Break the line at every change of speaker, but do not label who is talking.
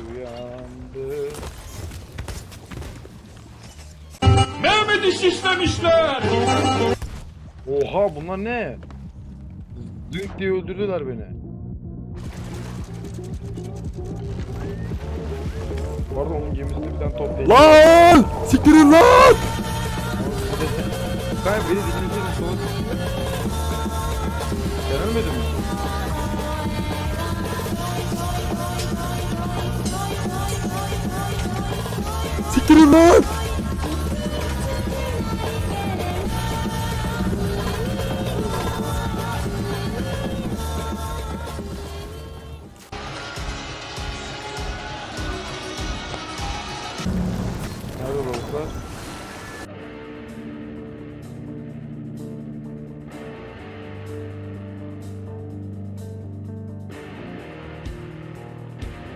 uyandı.
Mehmet'i şişlemişler.
Oha bunlar ne? Dünk diye öldürdüler beni. Pardon onun gemisinde bir tane top değil.
Lan! Siktirin lan!
Ben beni sola Sen ölmedin mi?
Siktirin lan!
Nerede balıklar?